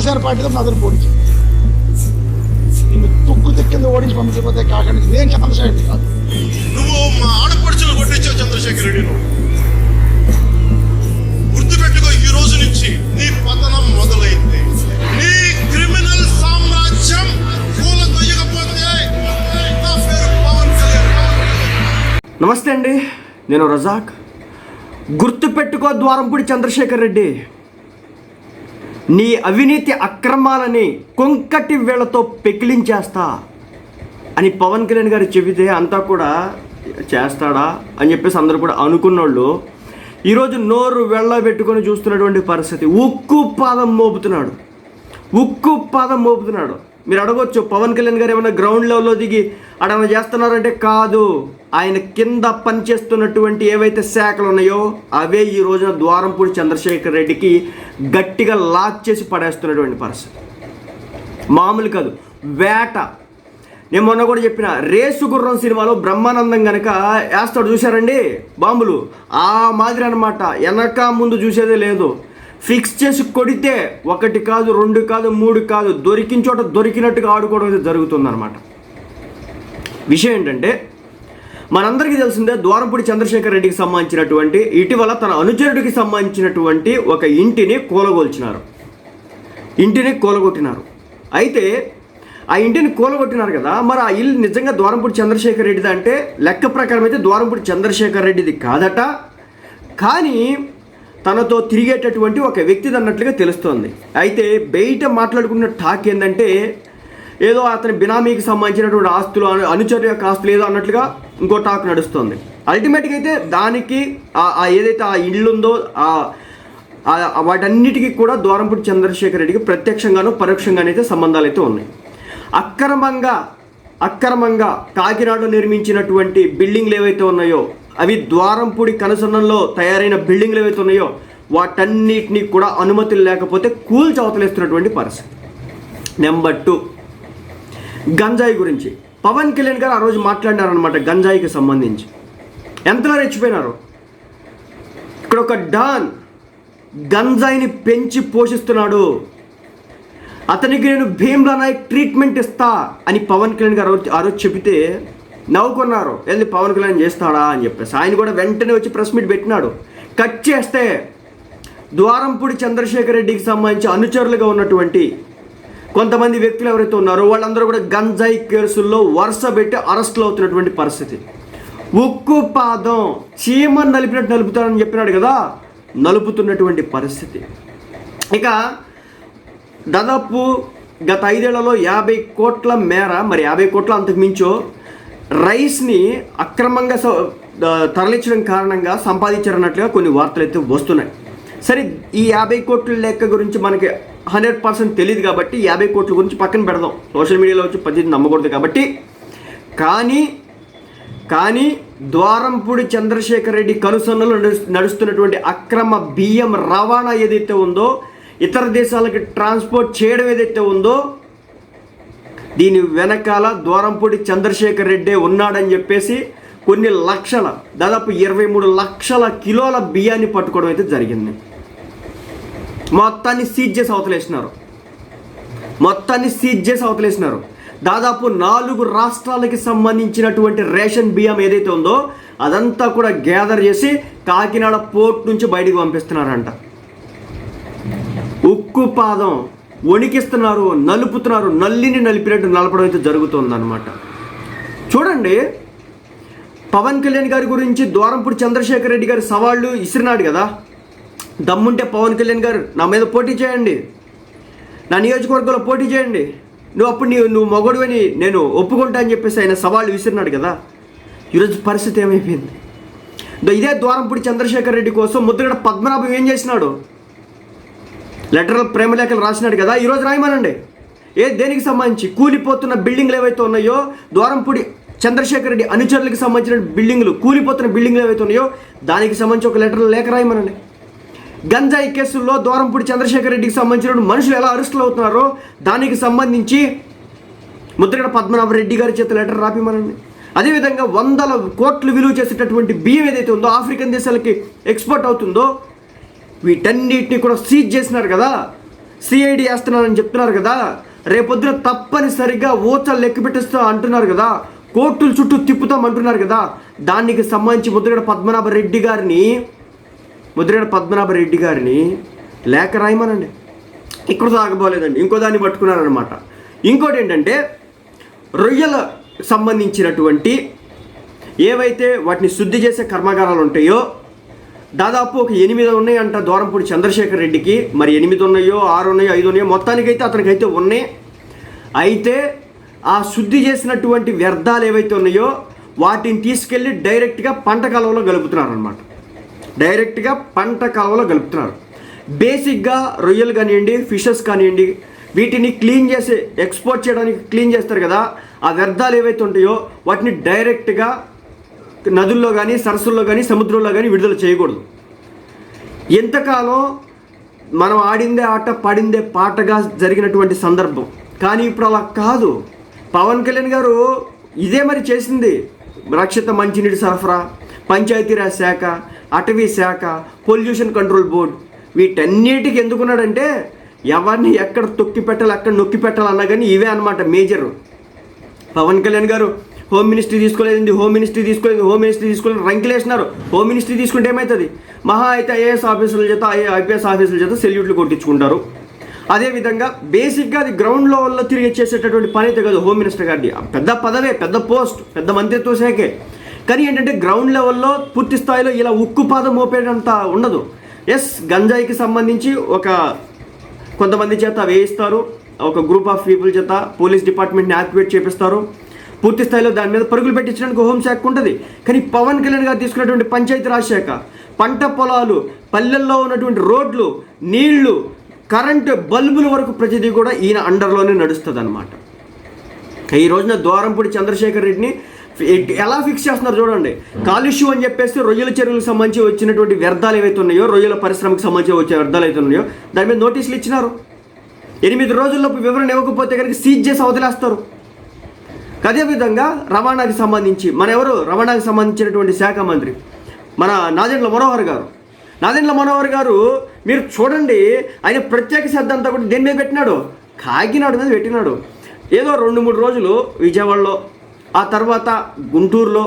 ఒక్కసారి పార్టీ తప్ప అతను పోటీ నిన్ను తుక్కు తిక్కింద ఓడించి పంపించకపోతే కాకండి నేను చంద్రశేఖర్ రెడ్డి కాదు. నువ్వు మా ఆడపడుచులు కొట్టించావు చంద్రశేఖర్ రెడ్డి నువ్వు గుర్తుపెట్టుకో ఈ రోజు నుంచి నీ పతనం మొదలైంది. నీ క్రిమినల్ సామ్రాజ్యం కూల తొయ్యకపోతే నా పేరు పవన్ కళ్యాణ్. నమస్తే అండి. నేను రజాక్. గుర్తుపెట్టుకో ద్వారంపూడి చంద్రశేఖర్ రెడ్డి. నీ అవినీతి అక్రమాలని కొంకటి వేళతో పెకిలించేస్తా అని పవన్ కళ్యాణ్ గారు చెబితే అంతా కూడా చేస్తాడా అని చెప్పేసి అందరూ కూడా అనుకున్నోళ్ళు. ఈరోజు నోరు వెళ్ళబెట్టుకొని చూస్తున్నటువంటి పరిస్థితి. ఉక్కు పాదం మోపుతున్నాడు. ఉక్కు పాదం మోపుతున్నాడు. మీరు అడగొచ్చు పవన్ కళ్యాణ్ గారు ఏమైనా గ్రౌండ్ లెవెల్లో దిగి అడగ చేస్తున్నారంటే కాదు. ఆయన కింద పనిచేస్తున్నటువంటి ఏవైతే శాఖలు ఉన్నాయో అవే ఈ రోజున ద్వారంపూడి చంద్రశేఖర్ రెడ్డికి గట్టిగా లాక్ చేసి పడేస్తున్నటువంటి పరిస్థితి. మామూలు కాదు వేట. నేను మొన్న కూడా చెప్పిన రేసు గుర్రం సినిమాలో బ్రహ్మానందం గనక వేస్తాడు చూశారండి? బాంబులు. ఆ మాదిరి అనమాట వెనక ముందు చూసేదే లేదు. ఫిక్స్ చేసి కొడితే ఒకటి కాదు రెండు కాదు మూడు కాదు దొరికిన చోట దొరికినట్టుగా ఆడుకోవడం అయితే జరుగుతుందన్నమాట. విషయం ఏంటంటే మనందరికీ తెలిసిందే ద్వారంపూడి చంద్రశేఖర్ రెడ్డికి సంబంధించినటువంటి ఇటీవల తన అనుచరుడికి సంబంధించినటువంటి ఒక ఇంటిని కూలగొల్చినారు. ఇంటిని కూలగొట్టినారు. అయితే ఆ ఇంటిని కూలగొట్టినారు కదా మరి ఆ ఇల్లు నిజంగా ద్వారంపూడి చంద్రశేఖర్ రెడ్డిది అంటే లెక్క ప్రకారం అయితే ద్వారంపూడి చంద్రశేఖర్ రెడ్డిది కాదట. కానీ తనతో తిరిగేటటువంటి ఒక వ్యక్తిది అన్నట్లుగా తెలుస్తోంది. అయితే బయట మాట్లాడుకున్న టాక్ ఏంటంటే ఏదో అతని బినామీకి సంబంధించినటువంటి ఆస్తులు అను- అనుచరు యొక్క ఆస్తులు ఏదో అన్నట్లుగా ఇంకో టాక్ నడుస్తుంది. అల్టిమేట్గా అయితే దానికి ఆ- ఏదైతే ఆ ఇల్లు ఉందో ఆ వాటన్నిటికీ కూడా ద్వారంపూడి చంద్రశేఖర్ రెడ్డికి ప్రత్యక్షంగాను పరోక్షంగానూ అయితే సంబంధాలు అయితే ఉన్నాయి. అక్రమంగా అక్రమంగా కాకినాడలో నిర్మించినటువంటి బిల్డింగ్లు ఏవైతే ఉన్నాయో అవి ద్వారంపూడి కనుసన్నంలో తయారైన బిల్డింగ్లు ఏవైతే ఉన్నాయో వాటన్నిటినీ కూడా అనుమతులు లేకపోతే కూల్చవతలేస్తున్నటువంటి పరిస్థితి. నెంబర్ టూ గంజాయి గురించి. పవన్ కళ్యాణ్ గారు ఆ రోజు మాట్లాడినారనమాట గంజాయికి సంబంధించి. ఎంతలా రెచ్చిపోయినారు? ఇక్కడ ఒక డాన్ గంజాయిని పెంచి పోషిస్తున్నాడు. అతనికి నేను భీమ్లా నాయక్ ట్రీట్మెంట్ ఇస్తా అని పవన్ కళ్యాణ్ గారు ఆ రోజు- ఆ రోజు చెబితే నవ్వుకున్నారు. వెళ్ళి పవన్ కళ్యాణ్ చేస్తాడా అని చెప్పేసి. ఆయన కూడా వెంటనే వచ్చి ప్రెస్ మీట్ పెట్టినాడు. కట్ చేస్తే ద్వారంపూడి చంద్రశేఖర్ రెడ్డికి సంబంధించి అనుచరులుగా ఉన్నటువంటి కొంతమంది వ్యక్తులు ఎవరైతే ఉన్నారో వాళ్ళందరూ కూడా గంజాయి కేసుల్లో వరుస పెట్టి అరెస్టులు అవుతున్నటువంటి పరిస్థితి. ఉక్కు పాదం చీమ నలిపినట్టు నలుపుతారని చెప్పినాడు కదా నలుపుతున్నటువంటి పరిస్థితి. ఇక దాదాపు గత ఐదేళ్ళలో యాభై కోట్ల మేర మరి యాభై కోట్ల అంతకు మించో రైస్ని అక్రమంగా స- తరలించడం కారణంగా సంపాదించారన్నట్లుగా కొన్ని వార్తలు అయితే వస్తున్నాయి. సరే ఈ యాభై కోట్ల లెక్క గురించి మనకి హండ్రెడ్ పర్సెంట్ తెలియదు కాబట్టి యాభై కోట్ల గురించి పక్కన పెడదాం. సోషల్ మీడియాలో వచ్చి పద్దెనిమిది నమ్మకూడదు కాబట్టి. కానీ కానీ ద్వారంపూడి చంద్రశేఖర్ రెడ్డి కనుసన్నలు నడుస్తున్నటువంటి అక్రమ బియ్యం రవాణా ఏదైతే ఉందో ఇతర దేశాలకు ట్రాన్స్పోర్ట్ చేయడం ఏదైతే ఉందో దీని వెనకాల ద్వారంపూడి చంద్రశేఖర్ రెడ్డి ఉన్నాడని చెప్పేసి కొన్ని లక్షల దాదాపు ఇరవై మూడు లక్షల కిలోల బియ్యాన్ని పట్టుకోవడం అయితే జరిగింది. మొత్తాన్ని సీజ్ చేసి అవతలేసినారు. మొత్తాన్ని సీజ్ చేసి అవతలేసినారు. దాదాపు నాలుగు రాష్ట్రాలకి సంబంధించినటువంటి రేషన్ బియ్యం ఏదైతే ఉందో అదంతా కూడా గ్యాదర్ చేసి కాకినాడ పోర్ట్ నుంచి బయటికి పంపిస్తున్నారంట. ఉక్కు పాదం వణికిస్తున్నారు నలుపుతున్నారు నల్లిని నలిపినట్టు నలపడం అయితే జరుగుతుందన్నమాట. చూడండి పవన్ కళ్యాణ్ గారి గురించి ద్వారంపూడి చంద్రశేఖర్ రెడ్డి గారి సవాళ్ళు ఇసిరినాడు కదా. దమ్ముంటే పవన్ కళ్యాణ్ గారు నా మీద పోటీ చేయండి. నా నియోజకవర్గంలో పోటీ చేయండి. నువ్వు అప్పుడు నీవు నువ్వు మొగడువని నేను ఒప్పుకుంటా అని చెప్పేసి ఆయన సవాళ్ళు విసిరినాడు కదా. ఈరోజు పరిస్థితి ఏమైపోయింది? ఇదే ద్వారంపూడి చంద్రశేఖర్ రెడ్డి కోసం ముద్రగడ పద్మనాభం ఏం చేసినాడు? లెటర్ ప్రేమలేఖలు రాసినాడు కదా. ఈరోజు రాయమనండి. ఏ దేనికి సంబంధించి కూలిపోతున్న బిల్డింగ్లు ఏవైతే ఉన్నాయో ద్వారంపూడి చంద్రశేఖర్ రెడ్డి అనుచరులకు సంబంధించిన బిల్డింగ్లు కూలిపోతున్న బిల్డింగ్లు ఏవైతే ఉన్నాయో దానికి సంబంధించి ఒక లెటర్ లేఖ రాయమనండి. గంజాయి కేసుల్లో దూరంపూడి చంద్రశేఖర్ రెడ్డికి సంబంధించిన మనుషులు ఎలా అరెస్టులు అవుతున్నారో దానికి సంబంధించి ముద్రగడ పద్మనాభ రెడ్డి గారి చేత లెటర్ రాపిమనండి. అదేవిధంగా వందల కోట్లు విలువ చేసేటటువంటి బియ్యం ఏదైతే ఉందో ఆఫ్రికన్ దేశాలకి ఎక్స్పోర్ట్ అవుతుందో వీటన్నిటిని కూడా సీజ్ చేసినారు కదా. సిఐడి వేస్తున్నారని చెప్తున్నారు కదా. రేపొద్దున తప్పనిసరిగా ఓచలు లెక్క పెట్టిస్తా అంటున్నారు కదా. కోర్టుల చుట్టూ తిప్పుతాం అంటున్నారు కదా. దానికి సంబంధించి ముద్రగడ పద్మనాభ రెడ్డి గారిని ముద్రగడ పద్మనాభ రెడ్డి గారిని లేఖ రాయమనండి. ఇక్కడ సాగబోలేదండి. ఇంకో దాన్ని పట్టుకున్నారనమాట ఇంకోటి ఏంటంటే రొయ్యల సంబంధించినటువంటి ఏవైతే వాటిని శుద్ధి చేసే కర్మాగారాలు ఉంటాయో దాదాపు ఒక ఎనిమిది ఉన్నాయంట దూరంపూడి చంద్రశేఖర్ రెడ్డికి. మరి ఎనిమిది ఉన్నాయో ఆరు ఉన్నాయో ఐదు ఉన్నాయో మొత్తానికైతే అతనికైతే ఉన్నాయి. అయితే ఆ శుద్ధి చేసినటువంటి వ్యర్థాలు ఏవైతే ఉన్నాయో వాటిని తీసుకెళ్ళి డైరెక్ట్గా పంట కాలంలో గలుపుతున్నారనమాట డైరెక్ట్గా పంట కాలువలో గలుపుతున్నారు. బేసిక్గా రొయ్యలు కానివ్వండి ఫిషెస్ కానివ్వండి వీటిని క్లీన్ చేసి ఎక్స్పోర్ట్ చేయడానికి క్లీన్ చేస్తారు కదా ఆ వ్యర్థాలు ఏవైతే ఉంటాయో వాటిని డైరెక్ట్గా నదుల్లో కానీ సరస్సుల్లో కానీ సముద్రంలో కానీ విడుదల చేయకూడదు. ఎంతకాలం మనం ఆడిందే ఆట పాడిందే పాటగా జరిగినటువంటి సందర్భం. కానీ ఇప్పుడు అలా కాదు. పవన్ కళ్యాణ్ గారు ఇదే మరి చేసింది. రక్షిత మంచినీటి సరఫరా పంచాయతీరాజ్ శాఖ అటవీ శాఖ పొల్యూషన్ కంట్రోల్ బోర్డ్ వీటన్నిటికి ఎందుకున్నాడంటే ఎవరిని ఎక్కడ తొక్కి పెట్టాలి ఎక్కడ నొక్కి పెట్టాలన్నా కానీ ఇవే అనమాట major Pawan Kalyan garu home ministry తీసుకోలేదండి home ministry తీసుకోలేదు హోమ్ మినిస్ట్రీ తీసుకోలేదు రంకిలేసినారు. హోమ్ మినిస్ట్రీ తీసుకుంటే ఏమవుతుంది మహా అయితే ఐఏఎస్ ఆఫీసుల చేత ఐపీఎస్ ఆఫీసుల చేత సెల్యూట్లు కొట్టించుకుంటారు. అదేవిధంగా బేసిక్గా అది గ్రౌండ్ లెవెల్లో తిరిగి చేసేటటువంటి పని అయితే కాదు హోమ్ మినిస్టర్ గారిది. పెద్ద పదవే పెద్ద పోస్ట్ పెద్ద మంత్రిత్వ శాఖే. కానీ ఏంటంటే గ్రౌండ్ లెవెల్లో పూర్తి స్థాయిలో ఇలా ఉక్కు పాదం మోపేటంత ఉండదు. ఎస్ గంజాయికి సంబంధించి ఒక కొంతమంది చేత వేయిస్తారు ఒక గ్రూప్ ఆఫ్ పీపుల్ చేత పోలీస్ డిపార్ట్మెంట్ని యాక్టివేట్ చేపిస్తారు. పూర్తి స్థాయిలో దాని మీద పరుగులు పెట్టించడానికి హోంశాఖ ఉంటుంది. కానీ పవన్ కళ్యాణ్ గారు తీసుకున్నటువంటి పంచాయతీ రాజ్ శాఖ పంట పొలాలు పల్లెల్లో ఉన్నటువంటి రోడ్లు నీళ్ళు కరెంటు బల్బుల వరకు ప్రతిదీ కూడా ఈయన అండర్లోనే నడుస్తుంది అనమాట ఈ రోజున ద్వారంపూడి చంద్రశేఖర్ రెడ్డిని ఎలా ఫిక్స్ చేస్తున్నారు చూడండి. కాలుష్యం అని చెప్పేసి రొయ్యల చెరువులకు సంబంధించి వచ్చినటువంటి వ్యర్థాలు ఏవైతే ఉన్నాయో రొయ్యల పరిశ్రమకు సంబంధించి వచ్చే వ్యర్థాలు అయితే ఉన్నాయో దాని మీద నోటీసులు ఇచ్చినారు. ఎనిమిది రోజుల్లోపు వివరణ ఇవ్వకపోతే కనుక సీజ్ చేసి వదిలేస్తారు అదేవిధంగా రవాణాకి సంబంధించి మన ఎవరు? రవాణాకి సంబంధించినటువంటి శాఖ మంత్రి మన నాదెండ్ల మనోహర్ గారు. నాదెండ్ల మనోహర్ గారు మీరు చూడండి ఆయన ప్రత్యేక శ్రద్ధ అంతా కూడా దేని మీద పెట్టినాడు. కాకినాడ మీద పెట్టినాడు. ఏదో రెండు మూడు రోజులు విజయవాడలో ఆ తర్వాత గుంటూరులో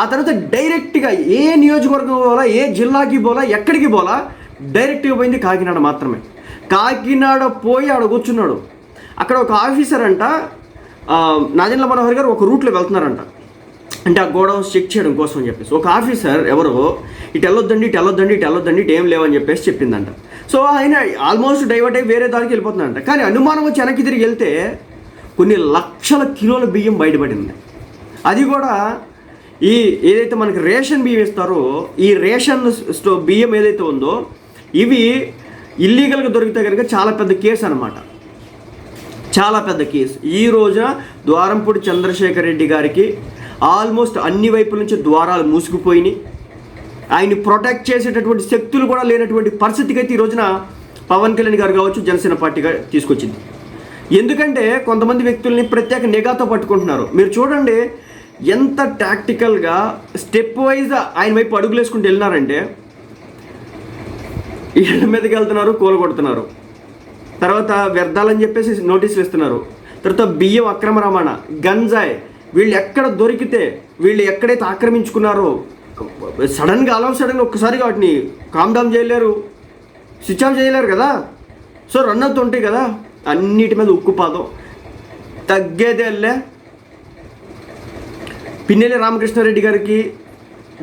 ఆ తర్వాత డైరెక్ట్గా ఏ నియోజకవర్గం పోలా ఏ జిల్లాకి పోలా ఎక్కడికి పోలా డైరెక్ట్గా పోయింది కాకినాడ మాత్రమే. కాకినాడ పోయి ఆడ కూర్చున్నాడు. అక్కడ ఒక ఆఫీసర్ అంట నాజన్ల మనోహర్ గారు ఒక రూట్లో వెళ్తున్నారంట. అంటే ఆ గోడౌన్స్ చెక్ చేయడం కోసం అని చెప్పేసి. ఒక ఆఫీసర్ ఎవరో ఇటు వెళ్ళొద్దండి ఇటు వెళ్ళొద్దండి ఇటు వెళ్ళొద్దండి ఇటు ఏం లేవని చెప్పేసి చెప్పిందంట. సో ఆయన ఆల్మోస్ట్ డైవర్ట్ అయ్యి వేరే దానికి వెళ్ళిపోతున్నాడంట. కానీ అనుమానం వచ్చి వెనక్కి తిరిగి వెళ్తే కొన్ని లక్షల కిలోల బియ్యం బయటపడింది. అది కూడా ఈ ఏదైతే మనకి రేషన్ బియ్యం ఇస్తారో ఈ రేషన్ స్టో బియ్యం ఏదైతే ఉందో ఇవి ఇల్లీగల్గా దొరికితే కనుక చాలా పెద్ద కేసు అనమాట చాలా పెద్ద కేసు. ఈ రోజున ద్వారంపూడి చంద్రశేఖర్ రెడ్డి గారికి ఆల్మోస్ట్ అన్ని వైపుల నుంచి ద్వారాలు మూసుకుపోయినాయి. ఆయన్ని ప్రొటెక్ట్ చేసేటటువంటి శక్తులు కూడా లేనటువంటి పరిస్థితికి అయితే ఈ రోజున పవన్ కళ్యాణ్ గారు కావచ్చు జనసేన పార్టీగా తీసుకొచ్చింది. ఎందుకంటే కొంతమంది వ్యక్తుల్ని ప్రత్యేక నిఘాతో పట్టుకుంటున్నారు. మీరు చూడండి ఎంత టాక్టికల్గా స్టెప్ వైజ్ ఆయన వైపు అడుగులు వేసుకుంటూ వెళ్ళినారంటే ఇళ్ళ మీదకి వెళ్తున్నారు కూలగొడుతున్నారు. తర్వాత వ్యర్థాలని చెప్పేసి నోటీసులు ఇస్తున్నారు తర్వాత బియ్యం అక్రమ రవాణా గంజాయ్ వీళ్ళు ఎక్కడ దొరికితే వీళ్ళు ఎక్కడైతే ఆక్రమించుకున్నారో సడన్గా అలవ సడన్గా ఒక్కసారిగా వాటిని కామ్ డౌన్ చేయలేరు. స్విచ్ ఆఫ్ చేయలేరు కదా. సో రన్ అవుతుంటాయి కదా. అన్నిటి మీద ఉక్కుపాదం. తగ్గేదే వెళ్ళే పిన్నెల్లి రామకృష్ణారెడ్డి గారికి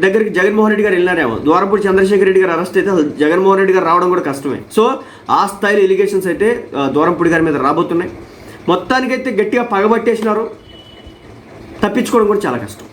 దగ్గరికి జగన్మోహన్ రెడ్డి గారు వెళ్ళినారేమో. ద్వారపూడి చంద్రశేఖర్ రెడ్డి గారు అరెస్ట్ అయితే అసలు జగన్మోహన్ రెడ్డి గారు రావడం కూడా కష్టమే. సో ఆ స్థాయిలో ఎలిగేషన్స్ అయితే ద్వారంపూడి గారి మీద రాబోతున్నాయి. మొత్తానికైతే గట్టిగా పగబట్టేసినారు. తప్పించుకోవడం కూడా చాలా కష్టం.